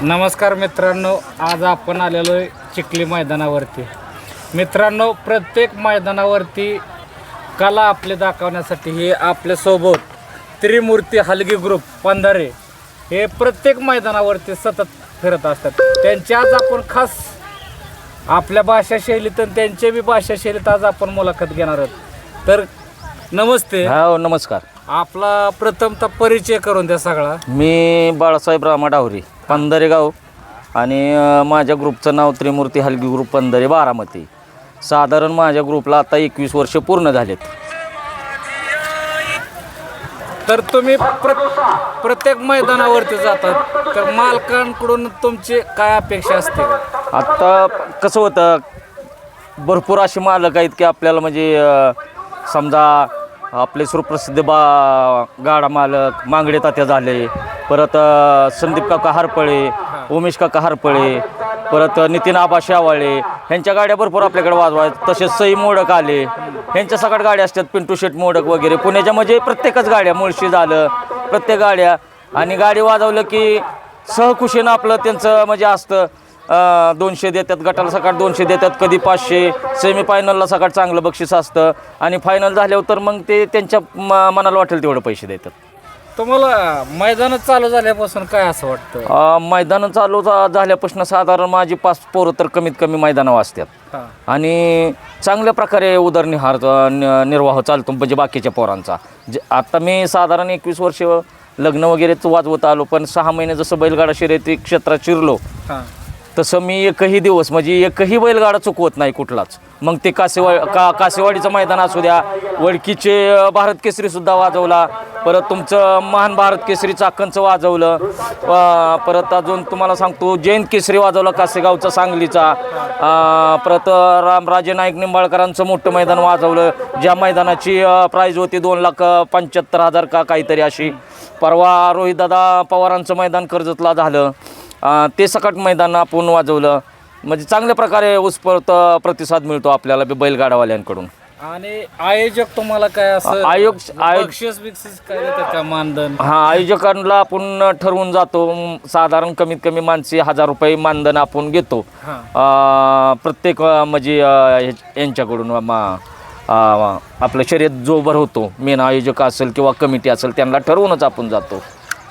नमस्कार मित्रांनो आज आपण आलेलो आहे चिखली मैदानावरती. मित्रांनो प्रत्येक मैदानावरती कला आपले दाखवण्यासाठी हे आपल्यासोबत त्रिमूर्ती हलगी ग्रुप पंधारे हे प्रत्येक मैदानावरती सतत फिरत असतात. त्यांची आज आपण खास आपल्या भाषा शैलीत आणि त्यांच्या बी भाषा शैलीत आज आपण मुलाखत घेणार आहोत. तर नमस्ते. हो नमस्कार. आपला प्रथमतः परिचय करून द्या सगळा. मी बाळासाहेब रामा डावरी. पंधरे गाव आणि माझ्या ग्रुपचं नाव त्रिमूर्ती हलगी ग्रुप पंधरे बारामती. साधारण माझ्या ग्रुपला आता एकवीस वर्ष पूर्ण झालेत. तर तुम्ही प्र- प्रत्येक मैदानावरती जातात. तर मालकांकडून तुमची काय अपेक्षा असते? आत्ता कसं होतं भरपूर असे मालक आहेत की आपल्याला म्हणजे समजा आपले सुप्रसिद्ध बा गाडा मालक मांगडे तात्या झाले. परत संदीप काका हरपळे उमेश काका हरपळे परत नितीन आबा शेवाळे. ह्यांच्या गाड्या भरपूर आपल्याकडे वाजवाय तसेच सई मोडक आले. ह्यांच्या सगळ्या गाड्या असतात पिंटू शेट मोडक वगैरे. पुण्याच्या म्हणजे प्रत्येकच गाड्या मुळशी झालं प्रत्येक गाड्या. आणि गाडी वाजवलं की सहकुशीनं आपलं त्यांचं म्हणजे असतं. दोनशे देतात गटाला सकाळ दोनशे देतात कधी पाचशे. सेमी फायनलला सकाळ चांगलं बक्षीस असतं. आणि फायनल झाल्यावर तर मग ते त्यांच्या म- मनाला वाटेल तेवढं पैसे देतात. तुम्हाला मैदान चालू झाल्यापासून काय असं वाटतं? अं, मैदानं चालू झा- झाल्यापासून साधारण माझी पाच पोरं तर कमीत कमी मैदानं वाजतात हा. आणि चांगल्या प्रकारे उदरनिहार न- निर्वाह चालतो म्हणजे बाकीच्या पोरांचा. जे आता मी साधारण एकवीस वर्ष लग्न वगैरेच वाजवत आलो पण सहा महिने जसं बैलगाडा शर्यती क्षेत्रात शिरलो हा. तसं मी एकही दिवस म्हणजे एकही बैलगाडा चुकवत नाही कुठलाच. मग ते कासेवा का कासेवाडीचं मैदान असू द्या वडकीचे भारत केसरीसुद्धा वाजवला परत तुमचं महान भारत केसरी चाकणचं वाजवलं परत अजून तुम्हाला सांगतो जैन केसरी वाजवला कासेगावचा सांगलीचा परत रामराजे नाईक निंबाळकरांचं मोठं मैदान वाजवलं ज्या मैदानाची प्राईज होती दोन लाख पंच्याहत्तर हजार का काहीतरी अशी. परवा रोहितदादा पवारांचं मैदान कर्जतला झालं. ते सकट मैदान आपण वाजवलं. म्हणजे चांगल्या प्रकारे उत्स्फूर्त प्रतिसाद मिळतो आपल्याला बी बैलगाडावाल्यांकडून. आणि आयोजक तुम्हाला काय असं आयोग- आयोग- बक्षीस बिक्षीस काय देतात का मानधन? हा आयोजकांना आपण ठरवून जातो. म, साधारण कमीत कमी मानसी हजार रुपये मानधन आपण घेतो. हा. अ, प्रत्येक अ, म्हणजे अ, यांच्याकडून मा अ, आपलं शर्यत जो भरवतो मेन आयोजक असेल किंवा कमिटी असेल त्यांना ठरवूनच आपण जातो.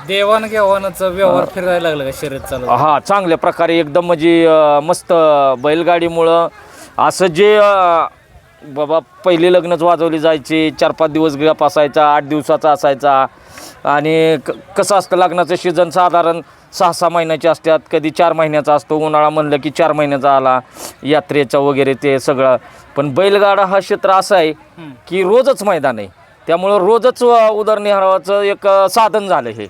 देवाणघेवाणाचा व्यवहार फिरायला लागला का शर्यत चालू हा चांगल्या प्रकारे एकदम म्हणजे अ, मस्त बैलगाडीमुळं असं जे अ, बाबा पहिली लग्नच वाजवली जायची चार पाच दिवस गप असायचा आठ दिवसाचा असायचा. आणि क कसं असतं लग्नाचं सीझन साधारण सहा सहा महिन्याचे असतात कधी चार महिन्याचा असतो उन्हाळा म्हणलं की चार महिन्याचा आला यात्रेचा वगैरे ते सगळं. पण बैलगाडा हा क्षेत्र असं आहे की रोजच मैदान आहे. त्यामुळं रोजच अ, उदरनिर्वाहाचं एक अ, साधन झालं हे.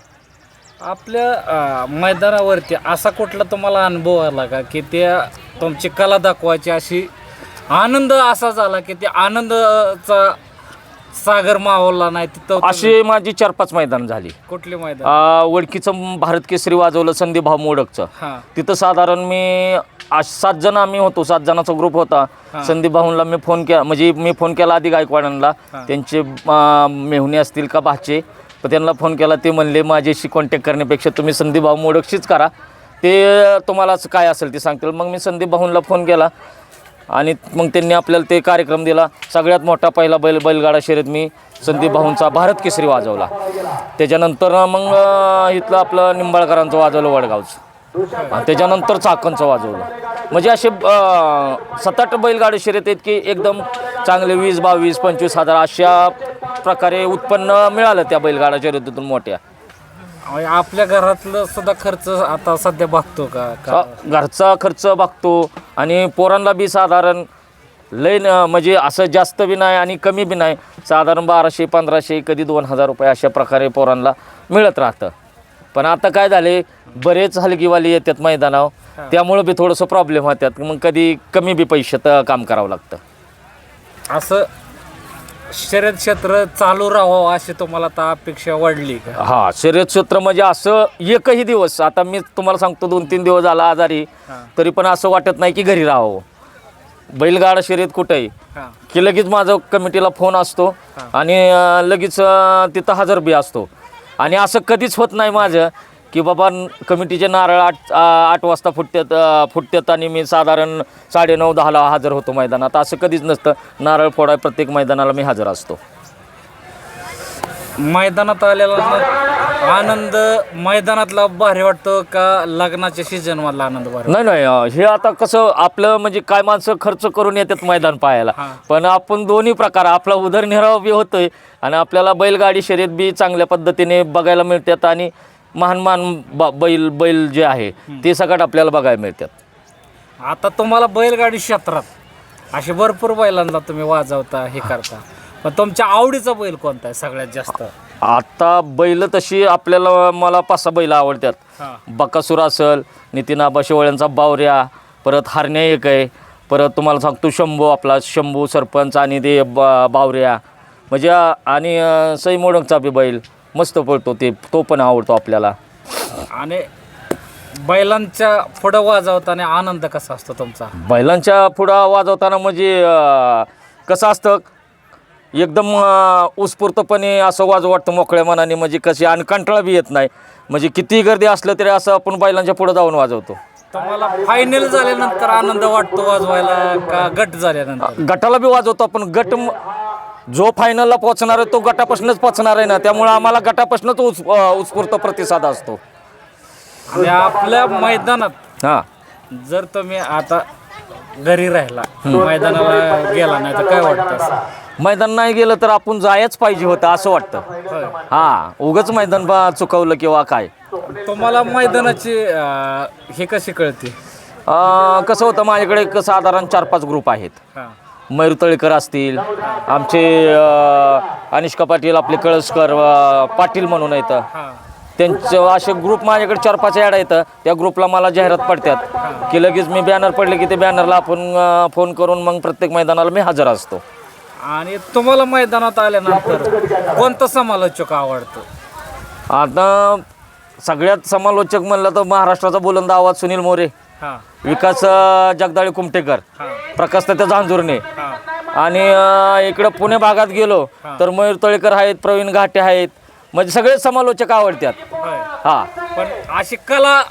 आपल्या अं, मैदानावरती असा कुठला तुम्हाला अनुभव आला का की त्या तुमची कला दाखवायची अशी आनंद असा झाला की त्या आनंदाचा सागर मावळला नाही तिथं अशी माझी चार पाच मैदान झाली. कुठले मैदान? आ, वडकीचं भारत केसरी वाजवलं संदीप भाऊ मोडकचं. हा. तिथं साधारण मी आज सात जण आम्ही होतो सात जणांचा ग्रुप होता. संदीप भाऊंना मी फोन केला म्हणजे मी फोन केला आधी गायकवाडांना त्यांचे आ, मेहुणे असतील का भाचे तर त्यांना फोन केला ते म्हणले माझ्याशी कॉन्टॅक्ट करण्यापेक्षा तुम्ही संदीप भाऊ मोडकशीच करा. ते तुम्हाला असं काय असेल ते सांगतील. मग मी संदीप भाऊंना फोन केला आणि मग त्यांनी आपल्याला ते कार्यक्रम दिला. सगळ्यात मोठा पहिला बैल बैलगाडा शर्यत मी संदीप भाऊंचा भारत केसरी वाजवला. त्याच्यानंतर मग इथलं आपलं निंबाळकरांचं वाजवलं वडगावचं. आणि त्याच्यानंतर चाकणचं वाजवलं. म्हणजे असे सात आठ बैलगाडी शर्यत आहेत की एकदम चांगले वीस बावीस पंचवीस हजार अशा प्रकारे उत्पन्न मिळालं त्या बैलगाडा शर्यतीतून मोठ्या. आपल्या घरातलं सुद्धा खर्च आता सध्या बघतो का? का? घरचा खर्च बघतो आणि पोरांना बी साधारण लय म्हणजे असं जास्त बी नाही आणि कमी बी नाही. साधारण बाराशे पंधराशे कधी दोन हजार रुपये अशा प्रकारे पोरांना मिळत राहतं. पण आता काय झाले बरेच हलगीवाले येतात मैदानावर. त्यामुळं बी थोडंसं प्रॉब्लेम होतात मग कधी कमी बी पैशात काम करावं लागतं. असं शर्यत क्षेत्र चालू राहावं अशी तुम्हाला आता अपेक्षा वाढली का? हा शर्यत क्षेत्र म्हणजे असं एकही दिवस आता मी तुम्हाला सांगतो दोन तीन दिवस झाला आजारी. तरी पण असं वाटत नाही की घरी राहावं. बैलगाडा शर्यत कुठेही की लगेच माझं कमिटीला फोन असतो आणि लगेच तिथं हजर बी असतो. आणि असं कधीच होत नाही माझं की बाबा कमिटीचे नारळ आठ आठ वाजता फुटतात फुटत्यात फुटतात आणि मी साधारण साडेनऊ दहाला हजर होतो मैदानात. असं कधीच नसतं. नारळ फोडाय प्रत्येक मैदानाला मी हजर असतो. मैदानात आलेला आनंद मैदानातला भारी वाटतो का लग्नाच्या सीझन मधला आनंद भारी नाही नाही अं, हे आता कसं आपलं म्हणजे काय माणसं खर्च करून येतात मैदान पाहायला. पण आपण दोन्ही प्रकार आपला उदरनिर्वाह बी होतोय आणि आपल्याला बैलगाडी शर्यत बी चांगल्या पद्धतीने बघायला मिळतात आणि महान महान ब- बैल बैल जे आहे ते सगळं आपल्याला बघायला मिळतात. आता तुम्हाला बैलगाडी क्षेत्रात असे भरपूर बैलांना तुम्ही वाजवता हे करता. पण तुमच्या आवडीचा बैल कोणता आहे सगळ्यात जास्त? आता बैल तशी आपल्याला मला पाच सहा बैल आवडतात. हा. बकासूर असल नितीन आबा शेवळ्यांचा बावऱ्या परत हरण्या एक आहे. परत तुम्हाला सांगतो शंभू आपला शंभू सरपंच आणि ते बा बावऱ्या. म्हणजे आणि अं, सई मोडकचा बी बैल मस्त पळतो ते तो पण आवडतो आपल्याला. आणि बैलांच्या पुढं वाजवताना आनंद कसा असतो तुमचा? बैलांच्या पुढं वाजवताना म्हणजे अं, कसं असतं एकदम उत्स्फूर्तपणे असं वाजव वाटतं मोकळ्या मनाने. म्हणजे कशी आणि कंटाळा बी येत नाही. म्हणजे किती गर्दी असलं तरी असं आपण बैलांच्या पुढं जाऊन वाजवतो. तुम्हाला फायनल झाल्यानंतर आनंद वाटतो वाजवायला का गट झाल्यानंतर? गटाला बी वाजवतो आपण. गट जो फायनलला पोहोचणार आहे तो गटापासूनच पोहोचणार आहे ना. त्यामुळे आम्हाला गटापासूनच उत् उत्स्फूर्त प्रतिसाद असतो. आणि आपल्या मैदानात हां. जर तुम्ही आता घरी राहिला मैदानाला गेला नाही तर काय वाटतं असं? मैदान नाही गेलं तर आपण जायच पाहिजे होतं असं वाटतं. हां उगच मैदान बा चुकवलं किंवा काय. तुम्हाला मैदानाची अं, हे कशी कळते? अं, कसं होतं माझ्याकडे एक साधारण चार पाच ग्रुप आहेत. हां. मयूर तळेकर असतील आमचे अं, अनिष्का पाटील आपले कळसकर अं, पाटील म्हणून येतं त्यांचं असे ग्रुप माझ्याकडे चार पाच ॲड येतं त्या ग्रुपला मला जाहिरात पडतात. की लगेच मी बॅनर पडले की ते बॅनरला आपण अं, फोन करून मग प्रत्येक मैदानाला मी हजर असतो. आणि तुम्हाला मैदानात आल्यानंतर कोणतं समालोचक आवडतो? आता सगळ्यात समालोचक म्हणलं तर महाराष्ट्राचा बुलंद आवाज सुनील मोरे हां. विकास अं, जगदाळे कुमटेकर प्रकाश त्या जांजुर्णे हां. आणि अं, इकडं पुणे भागात गेलो तर मयूर तळेकर आहेत प्रवीण घाटे आहेत. म्हणजे सगळे समालोचक आवडतात. होय. हा. पण अशी कला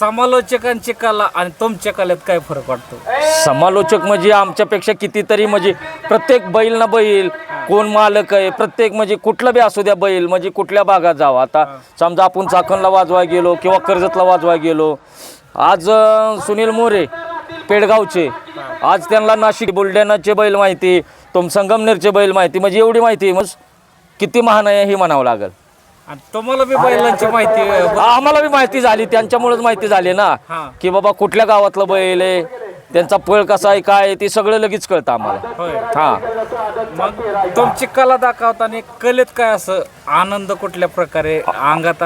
समालोचकांची कला आणि तुमच्या कलेत काय फरक वाटतो? समालोचक म्हणजे आमच्यापेक्षा कितीतरी म्हणजे प्रत्येक बैल ना बैल कोण मालक आहे प्रत्येक म्हणजे कुठलं बी असू द्या बैल म्हणजे कुठल्या भागात जावं. आता समजा आपण चाकणला वाजवाय गेलो किंवा कर्जतला वाजवाय गेलो. आज अं, सुनील मोरे पेडगावचे. आज त्यांना नाशिक बुलढाणाचे बैल माहिती तुम संगमनेरचे बैल माहिती म्हणजे एवढी माहिती मग किती महान आहे हे म्हणावं लागेल. आणि तुम्हाला बी बैलांची माहिती अं, आम्हाला बी माहिती झाली त्यांच्यामुळेच माहिती झाली ना हां. की बाबा कुठल्या गावातलं बैल आहे त्यांचा पळ कसा आहे काय आहे, ते सगळं लगेच कळतं आम्हाला. होय. हा. मग तुमची कला दाखवताना कलेत काय असं आनंद कुठल्या प्रकारे? अंगात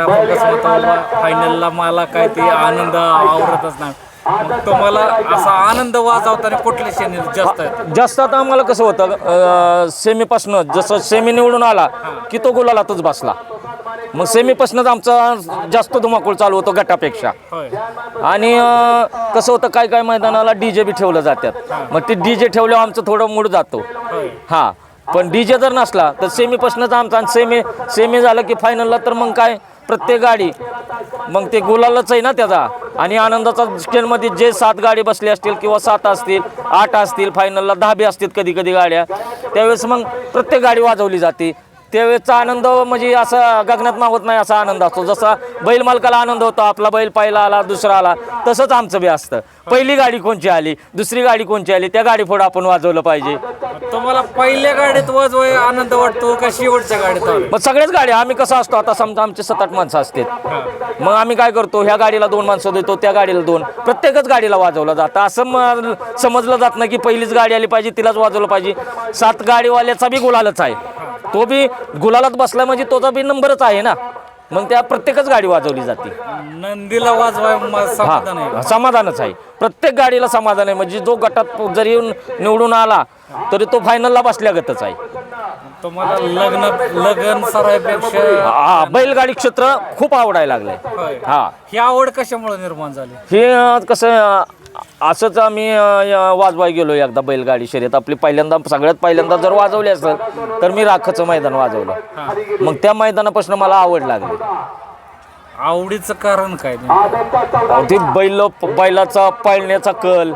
फायनलला मला काय ते आनंद आवडतच नाही. मग तुम्हाला असा आनंद वाजवताना कुठले शेणी जास्त आहेत जास्त आता आम्हाला कसं होतं सेमीपासनं जसं सेमी निवडून आला की तो गुलालातच बसला. मग सेमीपासनंच आमचा जास्त धुमाकूळ चालू होतो गटापेक्षा. आणि अं, कसं होतं काय काय मैदानाला डीजे बी ठेवलं जातात मग ते डीजे ठेवल्यावर आमचं थोडं मूड जातो. हा. पण डीजे जर नसला तर सेमीपासूनच आमचा आणि सेमी सेमी झालं की फायनलला तर मग काय? प्रत्येक गाडी. मग ते गुलालच आहे ना त्याचा. आणि आनंदाचा स्टेनमध्ये जे सात गाडी बसली असतील किंवा सात असतील आठ असतील फायनलला दहा बी असतील कधी कधी गाड्या. त्यावेळेस मग प्रत्येक गाडी वाजवली जाते. त्यावेळेचा आनंद म्हणजे असा गगनात मावत नाही असा आनंद असतो. जसा बैल मालकाला आनंद होतो आपला बैल पहिला आला दुसरा आला तसंच आमचं बी असतं. पहिली गाडी कोणची आली? दुसरी गाडी कोणची आली? त्या गाडी पुढे आपण वाजवलं पाहिजे. तुम्हाला पहिल्या गाडीत वाजवाय आनंद वाटतो का शेवटच्या गाडीत? मग सगळ्याच गाड्या आम्ही कसं असतो? आता समजा आमचे सात आठ माणसं असतात मग आम्ही काय करतो? ह्या गाडीला दोन माणसं देतो त्या गाडीला दोन. प्रत्येकच गाडीला वाजवलं जातं. असं समजलं जात नाही की पहिलीच गाडी आली पाहिजे तिलाच वाजवलं पाहिजे. सात गाडीवाल्याचा बी गुलालच आहे. तो बी गुलालात बसला म्हणजे तोचा बी नंबरच आहे ना. मग त्या प्रत्येकच गाडी वाजवली जाते. नंदीला वाजवाय म- समाधान आहे. हा समाधानच आहे. प्रत्येक गाडीला समाधान आहे. म्हणजे जो गटात जरी येऊन निवडून आला तरी तो फायनलला बसल्यागतच आहे. तुम्हाला लग्न लग्न सरायपेक्षा हा बैलगाडी क्षेत्र खूप आवडायला लागलंय. हा. ही आवड कशामुळे निर्माण झाली? हे अं, कसं अं, असंच आम्ही अं, या- वाजवाय गेलो एकदा बैलगाडी शर्यत. आपली पहिल्यांदा सगळ्यात पहिल्यांदा जर वाजवली असेल तर मी राखाचं मैदान वाजवलं. मग त्या मैदानापासून मला आवड लागली. आवडीचं कारण काय? ते बैल बैलाचा पाळण्याचा कल.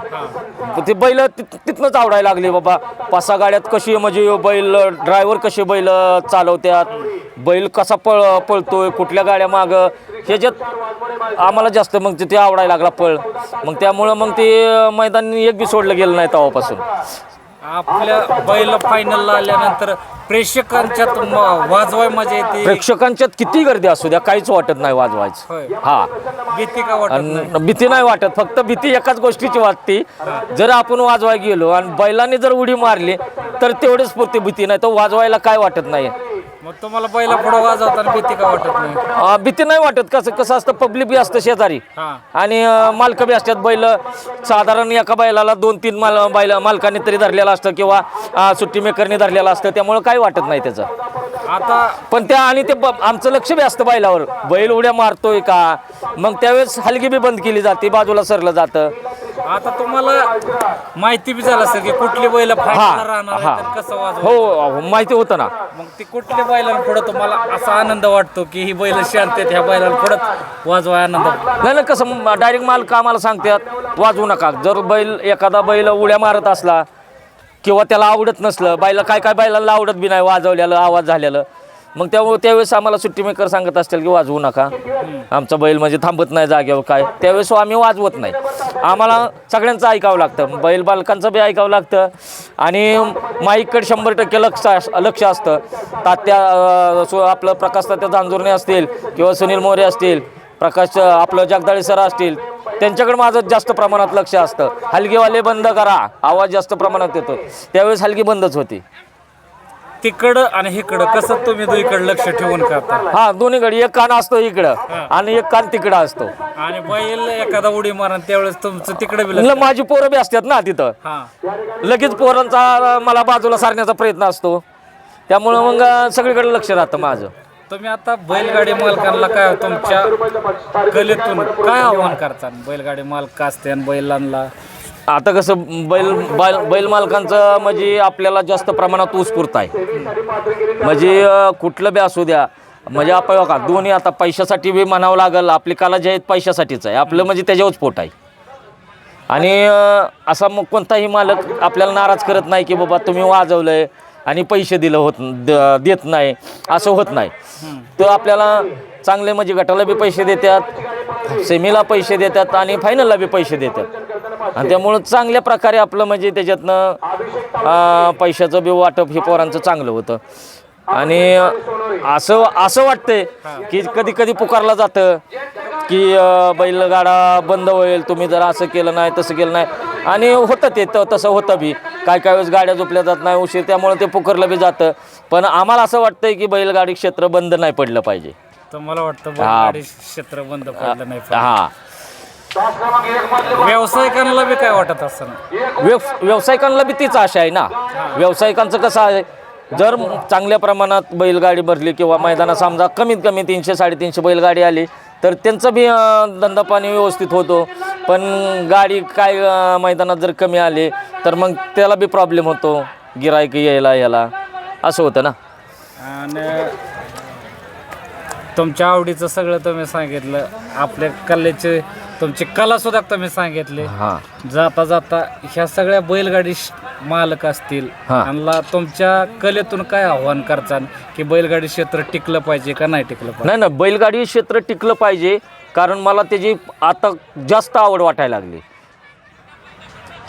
ते बैल तिथ- तिथनंच आवडायला लागले बाबा. पाच सहा गाड्यात कशी म्हणजे बैल ड्रायव्हर कसे बैल चालवतात बैल कसा पळ पळतोय कुठल्या गाड्या माग? ह्याच्यात आम्हाला जास्त मग ते आवडायला लागला पळ. मग त्यामुळं मग ते मैदान एक बी सोडलं गेलं नाही तेव्हापासून. आपल्या बैल फायनलला आल्यानंतर प्रेक्षकांच्यात म- वाजवाय मजा येते. प्रेक्षकांच्यात किती गर्दी असू द्या काहीच वाटत नाही होय. वाजवायचं हा. भीती का वाटत नाही? आणि भीती नाही वाटत फक्त भीती एकाच गोष्टीची वाटते. जर आपण वाजवाय गेलो आणि बैलाने जर उडी मारली तर तेवढीच पुरते भीती नाही तर वाजवायला काय वाटत नाही. मग तुम्हाला बैला पुढे वाजवताना भीती का वाटत नाही? अं, भीती नाही वाटत. कसं कसं असतं पब्लिक बी असतं शेजारी. हा. आणि अं, मालक बी असतात. बैल साधारण एका बैलाला दोन तीन माल बैल मालकाने तरी धरलेलं असतं किंवा अं, सुट्टी मेकरने धरलेलं असतं. त्यामुळे काही वाटत नाही त्याचं. आता पण त्या आणि ते ब- आमचं लक्ष बी असतं बैलावर. बैल उड्या मारतोय का? मग त्यावेळेस हलगी बी बंद केली जाते बाजूला सरलं जातं. आता तुम्हाला माहिती बी झालं असेल की कुठली बैल फायनलला राहणार हा. आहेत आणि कसं वाजव हो अहो, माहिती होतं ना. मग ती कुठल्या बैलांना पुढे तुम्हाला असा आनंद वाटतो की ही बैल शांत आहेत ह्या बैलांना पुढे वाजवाय आनंद नाही नाही कसं डायरेक्ट मालक आम्हाला सांगतात वाजवू नका. जर बैल एखादा बैल उड्या मारत असला किंवा त्याला आवडत नसलं बैला काय काय बैलाला आवडत बी नाही वाजवलेलं आवाज झालेलं मग त्यामुळे त्यावेळेस आम्हाला सुट्टी मेकर सांगत असतील की वाजवू नका. आमचा बैल म्हणजे थांबत नाही जागेवर काय. त्यावेळेस आम्ही वाजवत नाही. आम्हाला सगळ्यांचं ऐकावं लागतं. बैल बालकांचं बी ऐकावं लागतं. आणि माईककडे शंभर टक्के लक्ष अस- लक्ष असतं. तात्या सो आपलं प्रकाश तात्या जांजुर्णे असतील किंवा सुनील मोरे असतील प्रकाश आपलं जगदाळे सर असतील त्यांच्याकडे माझं जास्त प्रमाणात लक्ष असतं. हलगीवाले बंद करा. आवाज जास्त प्रमाणात येतो. त्यावेळेस हलगी बंदच होती. तिकडं आणि हिकडं कसं तुम्ही दुईकडे लक्ष ठेवून करता? हा दोन्हीकडे एक कान असतो इकडं आणि एक कान तिकडं असतो. आणि बैल एखादा उडी मारण त्यावेळेस तुमचं तिकडे बी लक्ष म्हणलं माझी पोरं बी असतात ना तिथं. हा. लगेच पोरांचा मला बाजूला सारण्याचा प्रयत्न असतो. त्यामुळं मग सगळीकडे लक्ष राहतं माझं. तुम्ही आता बैलगाडी मालकांना काय तुमच्या कलेतून काय आव्हान करता? बैलगाडी मालक असते आणि बैलांना आता कसं बैल बैल बैल मालकांचं म्हणजे आपल्याला जास्त प्रमाणात उत्स्फूर्त आहे. म्हणजे कुठलं बी असू द्या. म्हणजे आपण का दोन्ही आता पैशासाठी बी म्हणावं लागेल आपली कला जे आहे पैशासाठीच आहे. आपलं म्हणजे त्याच्यावरच पोट आहे. आणि असा मग कोणताही मालक आपल्याला नाराज करत नाही की बाबा तुम्ही वाजवलं आहे आणि पैसे दिलं होत द- देत नाही असं होत नाही. तर आपल्याला चांगले म्हणजे गटाला बी पैसे देतात सेमीला पैसे देतात आणि फायनलला बी पैसे देतात. आणि त्यामुळं चांगल्या प्रकारे आपलं म्हणजे त्याच्यातनं पैशाचं बी वाटप हे पोरांचं चांगलं होतं. आणि असं असं वाटतंय की कधी कधी पुकारलं जातं की बैलगाडा बंद होईल तुम्ही जर असं केलं नाही तसं केलं नाही. आणि होतं ते त- तसं होतं बी. काय काय वेळेस गाड्या झोपल्या जात नाही उशीर त्यामुळे ते पुकारलं बी जातं. पण आम्हाला असं वाटतंय की बैलगाडी क्षेत्र बंद नाही पडलं पाहिजे. तर मला वाटतं बैलगाडी क्षेत्र बंद पडलं नाही पाहिजे. हां व्यावसायिकांना बी काय वाटत असं व्यव व्यावसायिकांना बी तीच आशा आहे ना? व्यावसायिकांचं कसं आहे जर चांगल्या प्रमाणात बैलगाडी भरली किंवा मैदानात समजा कमीत कमी तीनशे साडेतीनशे बैलगाडी आली तर त्यांचं बी धंदा पाणी व्यवस्थित होतो. पण गाडी काय मैदानात जर कमी आले तर मग त्याला बी प्रॉब्लेम होतो गिरायक यायला याला असं होतं ना? आणि तुमच्या आवडीचं सगळं तुम्ही सांगितलं. आपल्या कलेचे तुमची कला सुद्धा तुम्ही सांगितले. हां. जाता जाता ह्या सगळ्या बैलगाडी श- मालक असतील हा. त्यांना तुमच्या कलेतून काय आव्हान करचाल की बैलगाडी क्षेत्र टिकलं पाहिजे का नाही टिकलं पाहिजे? नाही ना बैलगाडी क्षेत्र टिकलं पाहिजे कारण मला त्याची आता जास्त आवड वाटायला लागली.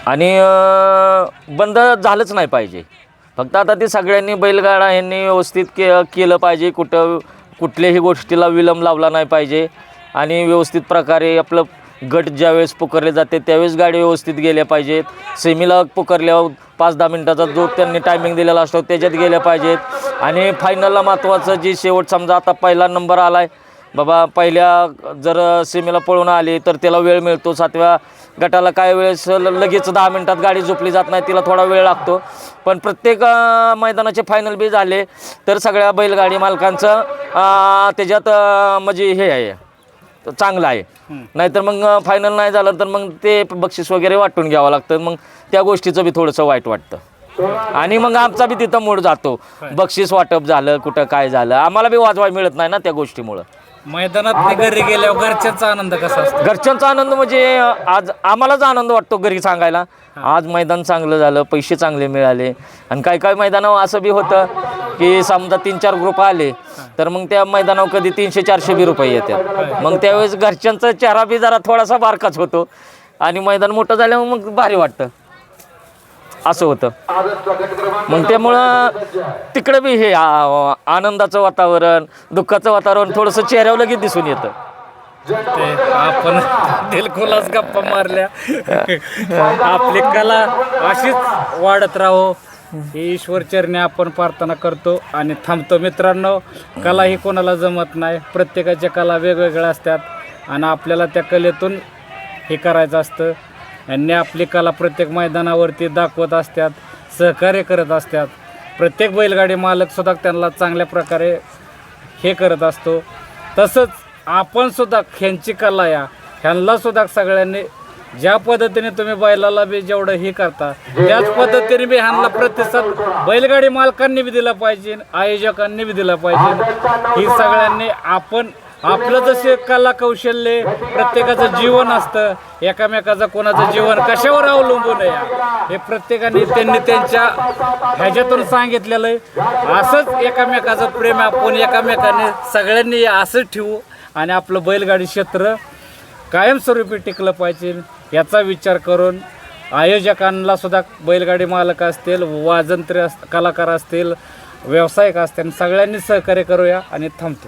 आणि अं, बंद झालंच नाही पाहिजे. फक्त आता ते सगळ्यांनी बैलगाडा यांनी व्यवस्थित के केलं पाहिजे कुठं कुठल्याही गोष्टीला विलंब लावला नाही पाहिजे. आणि व्यवस्थित प्रकारे आपलं गट ज्यावेळेस पुकारले जाते त्यावेळेस गाडी व्यवस्थित गेल्या पाहिजेत. सेमीला पुकारल्यावर पाच दहा मिनटाचा जो त्यांनी टायमिंग दिलेला असतो त्याच्यात गेल्या पाहिजेत. आणि फायनलला महत्त्वाचं जी शेवट समजा आता पहिला नंबर आला आहे बाबा पहिल्या जर सीमेला पळून आली तर त्याला वेळ मिळतो. सातव्या गटाला काय वेळेस लगेच दहा मिनटात गाडी झोपली जात नाही तिला थोडा वेळ लागतो. पण प्रत्येक मैदानाचे फायनल बी झाले तर सगळ्या बैलगाडी मालकांचं त्याच्यात म्हणजे हे आहे. चांगलं आहे. नाहीतर मग फायनल नाही झालं तर मग ते बक्षीस वगैरे वाटून घ्यावं लागतं. मग त्या गोष्टीचं बी थोडंसं वाईट वाटतं. आणि मग आमचा बी तिथं मूड जातो. बक्षीस वाटप झालं कुठं काय झालं. आम्हाला बी वाजवाय मिळत नाही ना त्या गोष्टीमुळं. मैदानात घरी गेल्यावर घरच्यांचा आनंद कसा असतो? घरच्यांचा आनंद म्हणजे आज आम्हालाच आनंद वाटतो घरी सांगायला. आज मैदान चांगलं झालं पैसे चांगले मिळाले. आणि काही काही मैदानावर असं बी होतं की समजा तीन चार ग्रुप आले तर मग त्या मैदानावर कधी तीनशे चारशे बी रुपये येतात. मग त्यावेळेस घरच्यांचा चेहरा बी जरा थोडासा बारकाच होतो. आणि मैदान मोठं झाल्यावर मग भारी वाटतं. असं होतं. मग त्यामुळं तिकडं बी हे आनंदाचं वातावरण दुःखाचं वातावरण थोडंसं चेहऱ्यावर लगेच दिसून येतं. ते आपण दिलखुलास गप्पा मारल्या. आपली कला अशीच वाढत राहो. ही ईश्वर चरणी आपण प्रार्थना करतो आणि थांबतो. मित्रांनो कला ही कोणाला जमत नाही. प्रत्येकाच्या कला वेगवेगळ्या असतात आणि आपल्याला त्या कलेतून हे करायचं असतं. यांनी आपली कला प्रत्येक मैदानावरती दाखवत असतात सहकार्य करत असतात. प्रत्येक बैलगाडी मालकसुद्धा त्यांना चांगल्या प्रकारे हे करत असतो. तसंच आपणसुद्धा ह्यांची कला या ह्यांनासुद्धा सगळ्यांनी ज्या पद्धतीने तुम्ही बैलाला बी जेवढं हे करता त्याच पद्धतीने बी ह्यांना प्रतिसाद बैलगाडी मालकांनी बी दिला पाहिजे आयोजकांनी बी दिला पाहिजे. ही सगळ्यांनी आपण आपलं जसे कला कौशल्य प्रत्येकाचं जीवन असतं एकामेकाचं कोणाचं जीवन कशावर अवलंबून आहे हे प्रत्येकाने त्यांनी त्यांच्या ह्याच्यातून सांगितलेलं आहे. असंच एकामेकाचं प्रेम आपण एकामेकाने सगळ्यांनी असंच ठेवू आणि आपलं बैलगाडी क्षेत्र कायमस्वरूपी टिकलं पाहिजे याचा विचार करून आयोजकांना सुद्धा बैलगाडी मालक असतील वाजंत्री अस कलाकार असतील व्यावसायिक असतील सगळ्यांनी सहकार्य करूया आणि थांबतो.